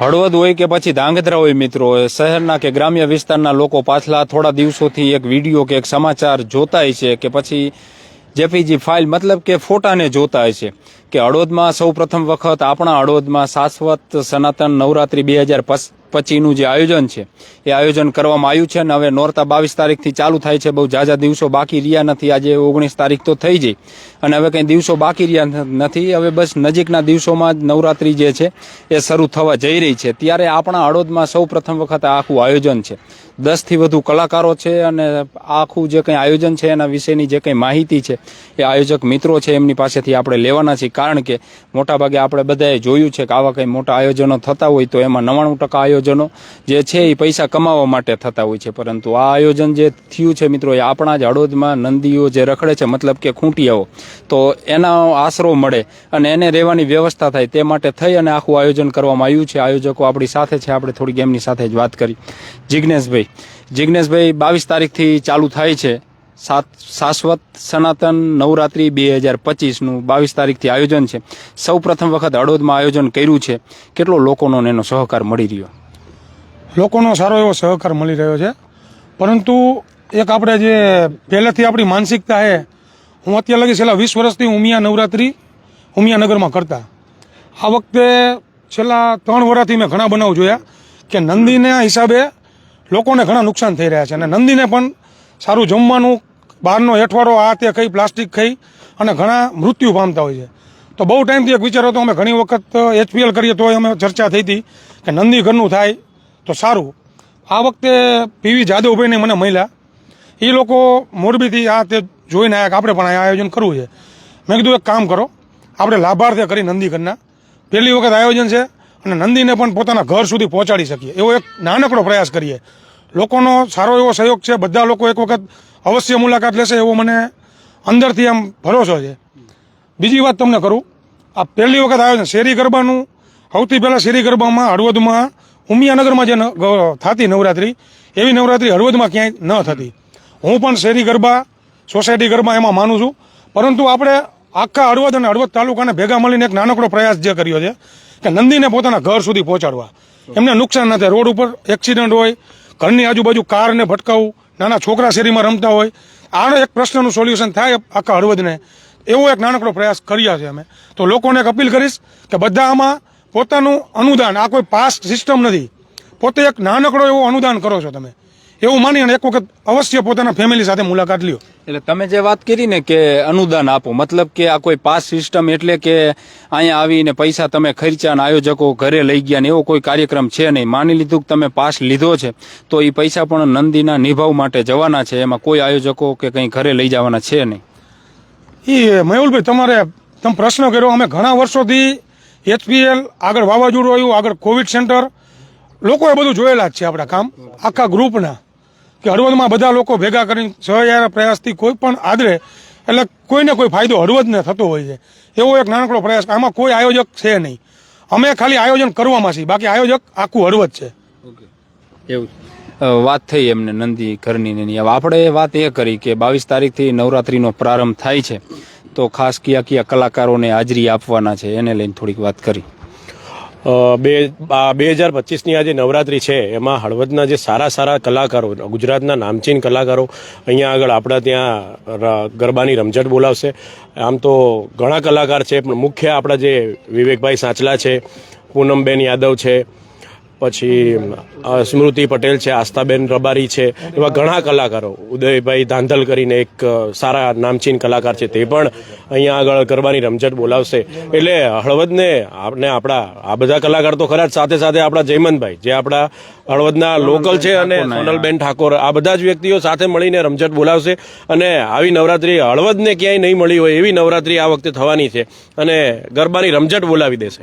હળવદ હોય કે પછી ધાંગધ્રા હોય મિત્રો શહેરના કે ગ્રામ્ય વિસ્તારના લોકો પાછલા થોડા દિવસોથી એક વીડિયો કે એક સમાચાર જોતા છે કે પછી જેપીજી ફાઇલ મતલબ કે ફોટાને જોતા છે કે હળવદમાં સૌ પ્રથમ વખત આપણા હળવદમાં શાશ્વત સનાતન નવરાત્રી બે હજાર પચીનું જે આયોજન છે, એ આયોજન કરવામાં આવ્યું છે અને હવે નોરતા બાવીસ તારીખથી ચાલુ થાય છે, બહુ ઝાઝા દિવસો બાકી રહ્યા નથી, આજે ઓગણીસ તારીખ તો થઈ જઈ અને હવે કંઈ દિવસો બાકી રહ્યા નથી. હવે બસ નજીકના દિવસોમાં જ નવરાત્રિ જે છે એ શરૂ થવા જઈ રહી છે. ત્યારે આપણા હળોદમાં સૌ પ્રથમ વખત આખું આયોજન છે. દસથી વધુ કલાકારો છે અને આખું જે કંઈ આયોજન છે એના વિશેની જે કંઈ માહિતી છે એ આયોજક મિત્રો છે એમની પાસેથી આપણે લેવાના છીએ. કારણ કે મોટાભાગે આપણે બધાએ જોયું છે કે આવા કંઈ મોટા આયોજનો થતા હોય તો એમાં નવ્વાણું ટકા આયોજનો જે છે એ પૈસા કમાવા માટે થતા હોય છે. પરંતુ આ આયોજન જે થયું છે મિત્રો એ આપણા જ હળોદમાં નંદીઓ જે રખડે છે, મતલબ કે ખૂંટિયાઓ તો એના આશરો મળે અને એને રહેવાની વ્યવસ્થા થાય તે માટે થઈ અને આખું આયોજન કરવામાં આવ્યું છે. આયોજકો આપણી સાથે છે. આપણે થોડી ગેમની સાથે જ વાત કરી. જિજ્ઞેશભાઈ જિજ્ઞેશભાઈ બાવીસ તારીખથી ચાલુ થાય છે. સાત, શાશ્વત સનાતન નવરાત્રી બે હજાર પચીસનું બાવીસ તારીખથી આયોજન છે. સૌ પ્રથમ વખત હળવદમાં આયોજન કર્યું છે. કેટલો લોકોનો એનો સહકાર મળી રહ્યો? લોકોનો સારો એવો સહકાર મળી રહ્યો છે. પરંતુ એક આપણે જે પહેલેથી આપણી માનસિકતા છે હું અત્યારે લગી છેલ્લા વીસ વર્ષથી ઉમિયા નવરાત્રિ ઉમિયાનગરમાં કરતા. આ વખતે છેલ્લા ત્રણ વર્ષથી મેં ઘણા બનાવ જોયા કે નંદીના હિસાબે લોકોને ઘણા નુકસાન થઈ રહ્યા છે અને નંદીને પણ સારું જમવાનું, બહારનો હેઠવાડો, આ તે ખાઈ, પ્લાસ્ટિક ખાઈ અને ઘણા મૃત્યુ પામતા હોય છે. તો બહુ ટાઈમથી એક વિચાર હતો, અમે ઘણી વખત એચપીએલ કરીએ તો અમે ચર્ચા થઈ હતી કે નંદી ઘરનું થાય તો સારું. આ વખતે પીવી જાદવભાઈને મને મળ્યા. એ લોકો મોરબીથી આ તે જોઈને આવ્યા કે આપણે પણ અહીંયા આયોજન કરવું છે. મેં કીધું, એક કામ કરો, આપણે લાભાર્થે કરી નંદીકરના પહેલી વખત આયોજન છે અને નંદીને પણ પોતાના ઘર સુધી પહોંચાડી શકીએ. એવો એક નાનકડો પ્રયાસ કરીએ. લોકોનો સારો એવો સહયોગ છે, બધા લોકો એક વખત અવશ્ય મુલાકાત લેશે એવો મને અંદરથી આમ ભરોસો છે. બીજી વાત તમને કરું, આ પહેલી વખત આયોજન શેરી ગરબાનું, સૌથી પહેલાં શેરી ગરબામાં હળવદમાં ઉમિયાનગરમાં જે થતી નવરાત્રી, એવી નવરાત્રિ હળવદમાં ક્યાંય ન થતી. હું પણ શેરી ગરબા સોસાયટી ગરબા એમાં માનું છું. પરંતુ આપણે આખા હળવદ અને હળવદ તાલુકાને ભેગા મળીને એક નાનકડો પ્રયાસ જે કર્યો છે કે નંદીને પોતાના ઘર સુધી પહોંચાડવા. એમને નુકસાન ન થાય. રોડ ઉપર એક્સિડન્ટ હોય, ઘરની આજુબાજુ કારને ભટકાવવું નાના છોકરા શેરીમાં રમતા હોય, આનો એક પ્રશ્નનું સોલ્યુશન થાય આખા હળવદને. એવો એક નાનકડો પ્રયાસ કર્યા છે અમે. તો લોકોને એક અપીલ કરીશ કે બધા આમાં પોતાનું અનુદાન, આ કોઈ પાસ સિસ્ટમ નથી. પોતે એક નાનકડો એવો અનુદાન કરો છો તમે. એવું માની અને એક વખત અવશ્ય પોતાના ફેમિલી સાથે મુલાકાત લ્યો. એટલે તમે જે વાત કરી ને કે અનુદાન આપો મતલબ કે આ કોઈ પાસ સિસ્ટમ એટલે કે અહીંયા આવીને પૈસા તમે ખર્ચ્યા અને આયોજકો ઘરે લઈ ગયા ને એવો કોઈ કાર્યક્રમ છે નહીં. માની લીધું કે તમે પાસ લીધો છે તો એ પૈસા પણ નંદીના નિભાવ માટે જવાના છે. એમાં કોઈ આયોજકો કે કંઈ ઘરે લઈ જવાના છે નહીં. એ મયુલભાઈ તમારે તમે પ્રશ્ન કર્યો અમે ઘણા વર્ષોથી એચપીએલ આગળ વાવાઝોડું આવ્યું આગળ કોવિડ સેન્ટર. લોકોએ બધું જોયેલા જ છે આપણા કામ. આખા ગ્રુપના કે હળવદમાં બધા લોકો ભેગા કરીને સહયાર પ્રયાસથી કોઈ પણ આદરે, એટલે કોઈને કોઈ ફાયદો હળવદને થતો હોય છે. એવો એક નાનકડો પ્રયાસ આમાં કોઈ આયોજક છે નહીં. અમે ખાલી આયોજન કરવામાં છીએ, બાકી આયોજક આખું હળવદ છે. એવું વાત થઈ એમને નંદી ઘરની ને આપણે વાત એ કરી કે બાવીસ તારીખથી નવરાત્રિનો પ્રારંભ થાય છે. તો ખાસ કયા કયા કલાકારોને હાજરી આપવાના છે, એને લઈને થોડીક વાત કરી. બે બે હજાર પચીસની આ જે નવરાત્રી છે, એમાં હળવદના જે સારા સારા કલાકારો, ગુજરાતના નામચીન કલાકારો, અહીંયા આગળ આપણા ત્યાં ગરબાની રમઝટ બોલાવશે. આમ તો ઘણા કલાકાર છે, પણ મુખ્ય આપણા જે વિવેકભાઈ સાંચલા છે, પૂનમબેન યાદવ છે પછી સ્મૃતિ પટેલ છે આસ્થાબેન રબારી છે એવા ઘણા કલાકારો. ઉદયભાઈ ધાંધલ કરીને એક સારા નામચીન કલાકાર છે તે પણ અહીંયા આગળ ગરબાની રમઝટ બોલાવશે. એટલે હળવદને આપણે આપણા આ બધા કલાકાર તો ખરા જ સાથે સાથે આપણા જયમંતભાઈ જે આપણા હળવદના લોકલ છે અને સોનલબેન ઠાકોર આ બધા જ વ્યક્તિઓ સાથે મળીને રમઝટ બોલાવશે અને આવી નવરાત્રી હળવદને ક્યાંય નહીં મળી હોય એવી નવરાત્રી આ વખતે થવાની છે અને ગરબાની રમઝટ બોલાવી દેશે.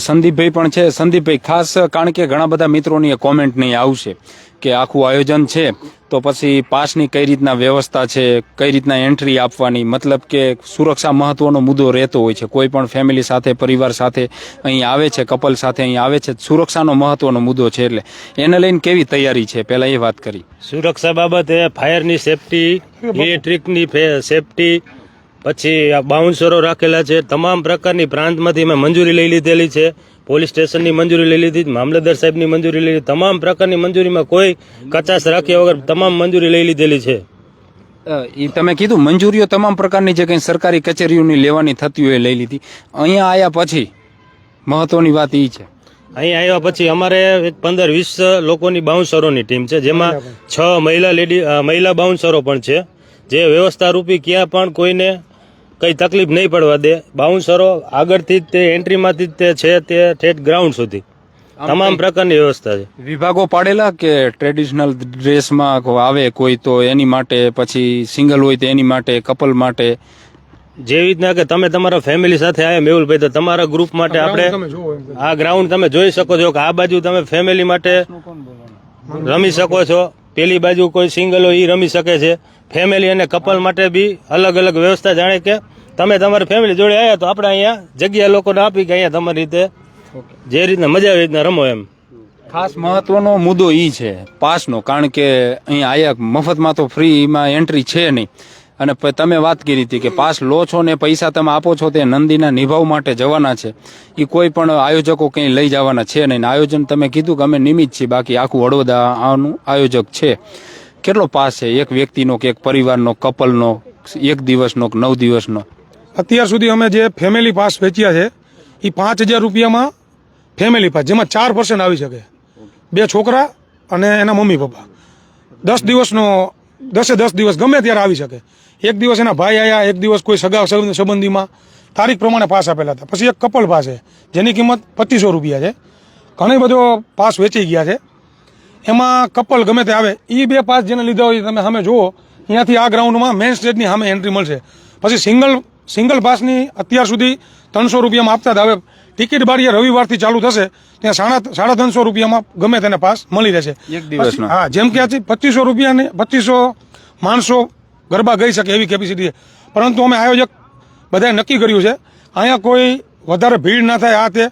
સંદીપભાઈ પણ છે. સંદીપભાઈ ખાસ કારણ કે ઘણા બધા મિત્રોની કોમેન્ટ નહીં આવશે કે આખું આયોજન છે. તો પછી પાસની કઈ રીતના વ્યવસ્થા છે કઈ રીતના એન્ટ્રી આપવાની મતલબ કે સુરક્ષા મહત્વનો મુદ્દો રહેતો હોય છે. કોઈ પણ ફેમિલી સાથે પરિવાર સાથે અહીં આવે છે કપલ સાથે અહીં આવે છે સુરક્ષાનો મહત્વનો મુદ્દો છે એટલે એને લઈને કેવી તૈયારી છે? પહેલા એ વાત કરી. સુરક્ષા બાબતે ફાયરની સેફટી ઇલેક્ટ્રિકની ફે- સેફટી પછી આ બાઉન્સરો રાખેલા છે. તમામ પ્રકારની પ્રાંતમાંથી મેં મંજૂરી લઈ લીધેલી છે. પોલીસ સ્ટેશનની મંજૂરી લઈ લીધી મામલતદાર સાહેબની મંજૂરી લઈ લીધી. તમામ પ્રકારની મંજૂરીમાં કોઈ કચાશ રાખ્યા વગર તમામ મંજૂરી લઈ લીધેલી છે. એ તમે કીધું મંજૂરીઓ તમામ પ્રકારની જે કંઈ સરકારી કચેરીઓની લેવાની થતી હોય એ લઈ લીધી. અહીંયા આવ્યા પછી મહત્વની વાત એ છે. અહીં આવ્યા પછી અમારે પંદર વીસ લોકોની બાઉન્સરોની ટીમ છે. જેમાં છ મહિલા લેડી મહિલા બાઉન્સરો પણ છે. જે વ્યવસ્થા રૂપી ક્યાં પણ કોઈને કઈ તકલીફ નહીં પડવા દે. બાઉન્સરો આગળથી જ તે એન્ટ્રીમાંથી જ તે છે તે ઠેઠ ગ્રાઉન્ડ સુધી. તમામ પ્રકારની વ્યવસ્થા છે. વિભાગો પાડેલા કે ટ્રેડિશનલ ડ્રેસમાં આવે કોઈ તો એની માટે પછી સિંગલ હોય તો એની માટે કપલ માટે? જેવી રીતના કે તમે તમારા ફેમિલી સાથે આવ્યા મેહુલભાઈ તો તમારા ગ્રુપ માટે આપણે. આ ગ્રાઉન્ડ તમે જોઈ શકો છો કે આ બાજુ તમે ફેમિલી માટે રમી શકો છો. પેલી બાજુ કોઈ સિંગલ હોય એ રમી શકે છે. ફેમિલી અને કપલ માટે બી અલગ અલગ વ્યવસ્થા જાણે કે તમે તમારી ફેમિલી જોડે આવ્યા તો આપણે અહીંયા જગ્યા લોકોને આપી કે અહીંયા તમારી રીતે જે રીતના મજા આવે રીતના રમો એમ. ખાસ મહત્વનો મુદ્દો ઈ છે પાસનો કારણ કે અહીં આયા મફતમાં તો ફ્રીમાં એન્ટ્રી છે નહીં. અને તમે વાત કરી હતી કે પાસ લો છો ને પૈસા તમે આપો છો તે નંદીના નિભાવ માટે જવાના છે. એ કોઈ પણ આયોજકો કંઈ લઈ જવાના છે નહીં. આયોજન તમે કીધું કે અમે નિમિત્ત છીએ બાકી આખું વડોદરા આનું આયોજક છે. કેટલો પાસ છે? એક વ્યક્તિનો કે એક પરિવારનો કપલનો એક દિવસનો કે નવ દિવસનો? અત્યાર સુધી અમે જે ફેમિલી પાસ વેચ્યા છે એ પાંચ હજાર રૂપિયામાં ફેમિલી પાસ જેમાં ચાર પર્સન્ટ આવી શકે. બે છોકરા અને એના મમ્મી પપ્પા. દસ દિવસનો, દસે દસ દિવસ ગમે ત્યારે આવી શકે. એક દિવસ એના ભાઈ આવ્યા એક દિવસ કોઈ સગા સંબંધ- સંબંધીમાં. તારીખ પ્રમાણે પાસ આપેલા હતા. પછી એક કપલ પાસ છે, જેની કિંમત પચીસો રૂપિયા છે. ઘણી બધો પાસ વેચી ગયા છે. એમાં કપલ ગમે તે આવે એ બે પાસ જેને લીધા હોય તમે સામે જુઓ અહીંયાથી આ ગ્રાઉન્ડમાં મેઇન સ્ટેજની સામે એન્ટ્રી મળશે. પછી સિંગલ સિંગલ પાસની અત્યાર સુધી ત્રણસો રૂપિયામાં આપતા હતા હવે ટિકિટ બારીએ રવિવારથી ચાલુ થશે ત્યાં સાડા સાડા ત્રણસો રૂપિયામાં ગમે તેને પાસ મળી રહેશે. એક દિવસ હા જેમ કે આજે પચીસો રૂપિયાને પચીસો માણસો ગરબા ગઈ શકે એવી કેપેસિટી છે પરંતુ અમે આયોજક બધાએ નક્કી કર્યું છે અહીંયા કોઈ વધારે ભીડ ના થાય આ તે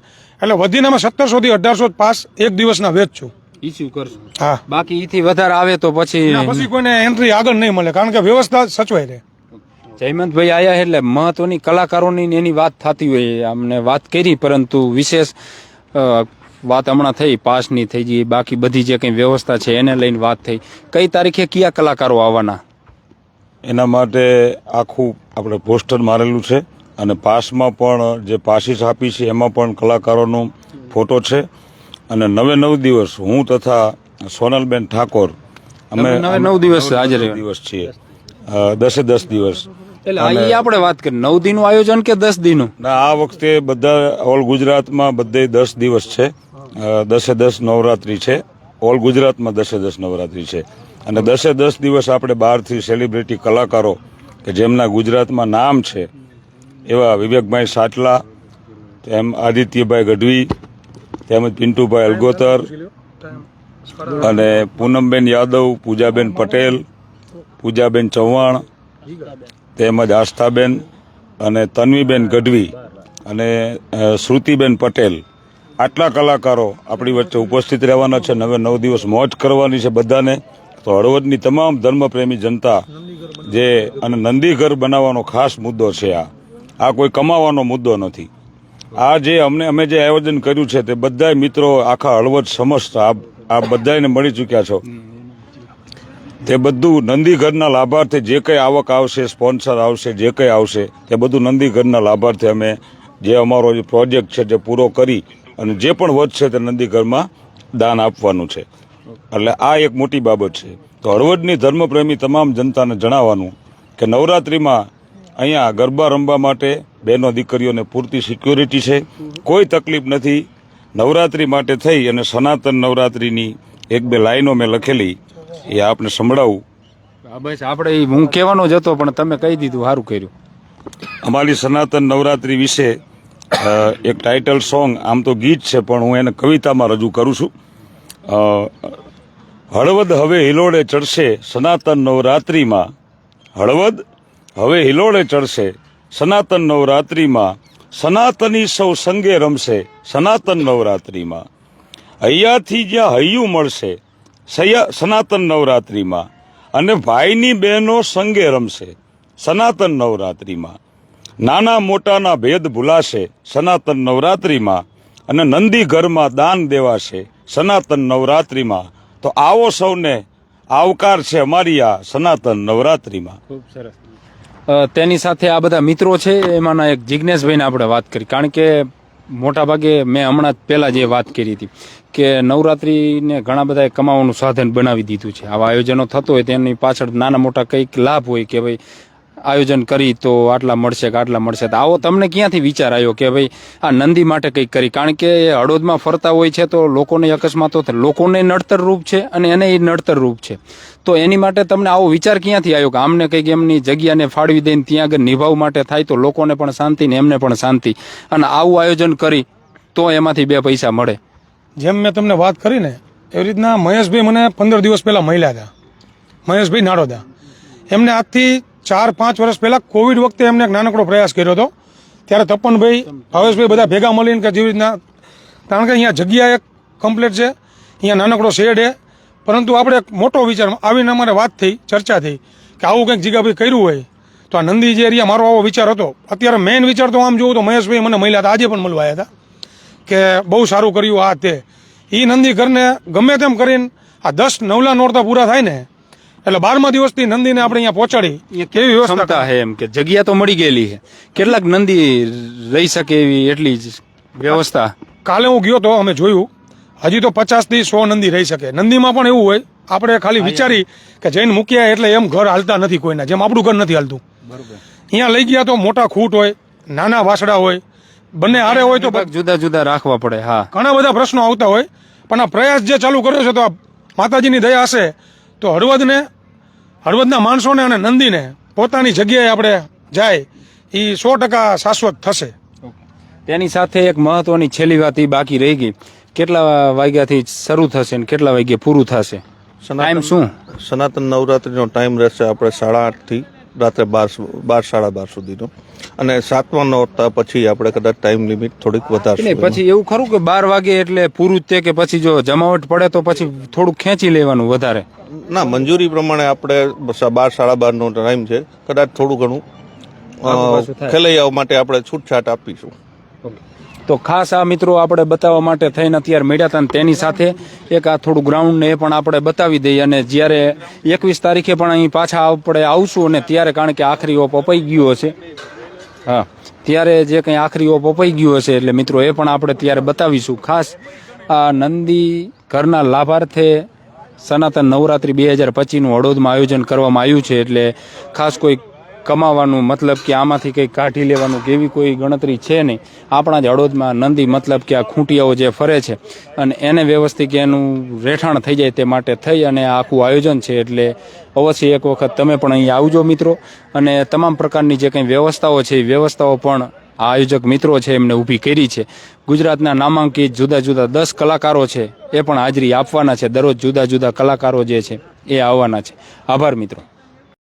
એટલે વધીને અમે સત્તરસોથી અઢારસો પાસ એક દિવસના વેચશું ઇસ્યુ કરશું? હા. બાકી વધારે આવે તો પછી પછી કોઈને એન્ટ્રી આગળ નહીં મળે કારણ કે વ્યવસ્થા સચવાય રહે. જયમંતભાઈ આયા એટલે મહત્વની કલાકારોની એની વાત થતી હોય અમને વાત કરી પરંતુ વિશેષ વાત હમણાં થઈ પાસની થઈ ગઈ બાકી બધી જે કંઈ વ્યવસ્થા છે એને લઈને વાત થઈ. કઈ તારીખે કયા કલાકારો આવવાના? એના માટે આખું આપણે પોસ્ટર મારેલું છે અને પાસમાં પણ જે પાસીસ આપી છે એમાં પણ કલાકારોનો ફોટો છે. અને નવે નવ દિવસ હું તથા સોનલબેન ઠાકોર અમે નવે નવ દિવસ હાજર દિવસ છીએ. દસે દસ દિવસ. એટલે અહીં આપણે વાત કરી નવ દિનનું આયોજન કે દસ દિનનું? ના આ વખતે બધા ઓલ ગુજરાતમાં બધે દસ દિવસ છે. દસે દસ નવરાત્રી છે. ઓલ ગુજરાતમાં દસે દસ નવરાત્રી છે. અને દસે દસ દિવસ આપણે બહારથી સેલિબ્રિટી કલાકારો કે જેમના ગુજરાતમાં નામ છે એવા વિવેકભાઈ સાટલા તેમ આદિત્યભાઈ ગઢવી તેમજ પિન્ટુભાઈ અલગોતર અને પૂનમબેન યાદવ પૂજાબેન પટેલ પૂજાબેન ચૌહાણ તેમજ આસ્થાબેન અને તન્વીબેન ગઢવી અને શ્રુતિબેન પટેલ. આટલા કલાકારો આપણી વચ્ચે ઉપસ્થિત રહેવાના છે નવે નવ દિવસ મોજ કરવાની છે બધાને. તો હળવદની તમામ ધર્મપ્રેમી જનતા જે, અને નંદીઘર બનાવવાનો ખાસ મુદ્દો છે આ. આ કોઈ કમાવાનો મુદ્દો નથી. આ જે અમને, અમે જે આયોજન કર્યું છે તે બધા મિત્રો આખા હળવદ સમસ્ત આ બધાને મળી ચૂક્યા છો. તે બધું નંદીઘરના લાભાર્થે જે કંઈ આવક આવશે, સ્પોન્સર આવશે, જે કંઈ આવશે, તે બધું નંદીઘરના લાભાર્થે અમે જે અમારો જે પ્રોજેક્ટ છે તે પૂરો કરી અને જે પણ વધશે તે નંદીઘરમાં દાન આપવાનું છે. એટલે આ એક મોટી બાબત છે. તો હળવદની ધર્મપ્રેમી તમામ જનતાને જણાવવાનું કે નવરાત્રિમાં અહીંયા ગરબા રમવા માટે બહેનો દીકરીઓને પૂરતી સિક્યોરિટી છે. કોઈ તકલીફ નથી. નવરાત્રિ માટે થઈ અને સનાતન નવરાત્રિની એક બે લાઈનો મેં લખેલી એ આપને સંભળાવું. બસ આપણે હું કહેવાનો જ હતો પણ તમે કહી દીધું સારું કર્યું. અમારી સનાતન નવરાત્રિ વિશે એક ટાઇટલ સોંગ આમ તો ગીત છે પણ હું એને કવિતામાં રજૂ કરું છું. હળવદ હવે હિલોળે ચડશે સનાતન નવરાત્રિમાં. હળવદ હવે હિલોળે ચડશે સનાતન નવરાત્રિમાં. સનાતની સૌ સંગે રમશે સનાતન નવરાત્રિમાં. અહીંયાથી જ્યાં હૈયું મળશે સયા, સનાતન નવરાત્રિમાં. અને ભાઈની બહેનો સંગે રમશે, સનાતન નવરાત્રિમાં. નાના મોટાના ભેદ ભૂલાશે, સનાતન નવરાત્રિમાં. અને નંદી ઘરમાં દાન દેવાશે, સનાતન નવરાત્રિમાં. તો આવો સૌને આવકાર છે અમારી આ સનાતન નવરાત્રિમાં. ખૂબ સરસ. તેની સાથે આ બધા મિત્રો છે, એમાંના એક જિજ્ઞેશભાઈને આપણે વાત કરી. કારણ કે મોટા ભાગે મેં હમણાં જ પહેલાં જે વાત કરી હતી કે નવરાત્રીને ઘણા બધાએ કમાવાનું સાધન બનાવી દીધું છે. આવા આયોજનો થતો હોય તેની પાછળ નાના મોટા કંઈક લાભ હોય કે ભાઈ આયોજન કરી તો આટલા મળશે કે આટલા મળશે. તો આવો તમને ક્યાંથી વિચાર આવ્યો કે ભાઈ આ નંદી માટે કંઈક કરી? કારણ કે એ હળોદમાં ફરતા હોય છે તો લોકોને અકસ્માતો લોકોને નડતર રૂપ છે અને એને એ નડતર રૂપ છે. તો એની માટે તમને આવો વિચાર ક્યાંથી આવ્યો કે આમને કંઈક એમની જગ્યાને ફાળવી દઈને ત્યાં આગળ નિભાવ માટે થાય તો લોકોને પણ શાંતિ ને એમને પણ શાંતિ. અને આવું આયોજન કરી તો એમાંથી બે પૈસા મળે. જેમ મેં તમને વાત કરી ને, એવી રીતના મહેશભાઈ મને પંદર દિવસ પહેલા મળ્યા હતા. મહેશભાઈ નાડોદા. એમને આજથી ચાર પાંચ વર્ષ પહેલા કોવિડ વખતે એમને એક નાનકડો પ્રયાસ કર્યો હતો. ત્યારે તપનભાઈ, ભાવેશભાઈ બધા ભેગા મળીને કે જેવી રીતના કારણ કે અહીંયા જગ્યા એક કમ્પ્લેટ છે, અહીંયા નાનકડો શેડ છે. પરંતુ આપણે એક મોટો વિચાર આવીને અમારે વાત થઈ, ચર્ચા થઈ કે આવું કંઈક જીગાભાઈ કર્યું હોય, તો આ નંદી જે એરિયા મારો આવો વિચાર હતો. અત્યારે મેઇન વિચાર તો આમ જોઉં તો મહેશભાઈ મને મળ્યા હતા, આજે પણ મળવા આવ્યા હતા કે બહુ સારું કર્યું આ તે. એ નંદી ઘરને ગમે તેમ કરીને આ દસ નવલા નોરતા પૂરા થાય ને એટલે બારમા દિવસથી નંદીને આપણે અહીંયા પહોંચાડી. કેવી વ્યવસ્થા છે એમ કે જગ્યા તો મળી ગયેલી છે. કેટલાક નંદી રહી શકે એવી એટલી જ વ્યવસ્થા. કાલે હું ગયો તો અમે જોયું. હજી તો પચાસથી સો નંદી રહી શકે. નંદીમાં પણ એવું હોય. આપણે ખાલી વિચારી કે જઈને મૂક્યા એટલે એમ ઘર હાલતા નથી કોઈના. જેમ આપણું ઘર નથી હાલતું. અહીંયા લઈ ગયા તો મોટા ખૂટ હોય નાના વાસડા હોય. બંને હારે હોય તો જુદા જુદા રાખવા પડે હા. ઘણા બધા પ્રશ્નો આવતા હોય. પણ આ પ્રયાસ જે ચાલુ કર્યો છે તો માતાજીની દયા હશે. તો હળવદને હળવદના માણસોને અને નંદીને પોતાની જગ્યાએ આપણે જાય એ સો ટકા શાશ્વત થશે. તેની સાથે એક મહત્વની છેલ્લી વાત એ બાકી રહી ગઈ. કેટલા વાગ્યાથી શરૂ થશે ને કેટલા વાગ્યે પૂરું થશે? ટાઈમ શું? સનાતન નવરાત્રીનો ટાઈમ રહેશે આપણે સાડા આઠથી. રાત્રે બાર બાર સાડા બાર સુધીનો. અને સાતમા નોરતા પછી આપણે કદાચ ટાઈમ લિમિટ થોડીક વધારે પછી એવું ખરું કે બાર વાગે એટલે પૂરું તે કે પછી જો જમાવટ પડે તો પછી થોડું ખેંચી લેવાનું વધારે. ના મંજૂરી પ્રમાણે આપણે બાર સાડા બારનો ટાઈમ છે. કદાચ થોડું ઘણું. ખેલૈયાઓ માટે આપણે છૂટછાટ આપીશું. તો ખાસ આ મિત્રો આપણે બતાવવા માટે થઈને અત્યારે મળ્યા હતા તેની સાથે એક આ થોડું ગ્રાઉન્ડ ને એ પણ આપણે બતાવી દઈએ અને જ્યારે એકવીસ તારીખે પણ અહીં પાછા આપણે આવશું અને ત્યારે કારણ કે આખરી ઓપ અપાઈ ગયો હશે. હા, ત્યારે જે કંઈ આખરી ઓપ અપાઈ ગયો હશે એટલે મિત્રો એ પણ આપણે ત્યારે બતાવીશું. ખાસ આ નંદી ઘરના લાભાર્થે સનાતન નવરાત્રી બે હજાર પચીસનું હળોદમાં આયોજન કરવામાં આવ્યું છે એટલે ખાસ કોઈ કમાવાનું મતલબ કે આમાંથી કંઈક કાઢી લેવાનું કે એવી કોઈ ગણતરી છે નહીં. આપણા જ હળોદમાં નંદી મતલબ કે આ ખૂંટિયાઓ જે ફરે છે અને એને વ્યવસ્થિત એનું રહેઠાણ થઈ જાય તે માટે થઈ અને આખું આયોજન છે એટલે અવશ્ય એક વખત તમે પણ અહીં આવજો મિત્રો. અને તમામ પ્રકારની જે કંઈ વ્યવસ્થાઓ છે એ વ્યવસ્થાઓ પણ આ આયોજક મિત્રો છે એમને ઊભી કરી છે. ગુજરાતના નામાંકિત જુદા જુદા દસ કલાકારો છે એ પણ હાજરી આપવાના છે. દરરોજ જુદા જુદા કલાકારો જે છે એ આવવાના છે. આભાર મિત્રો.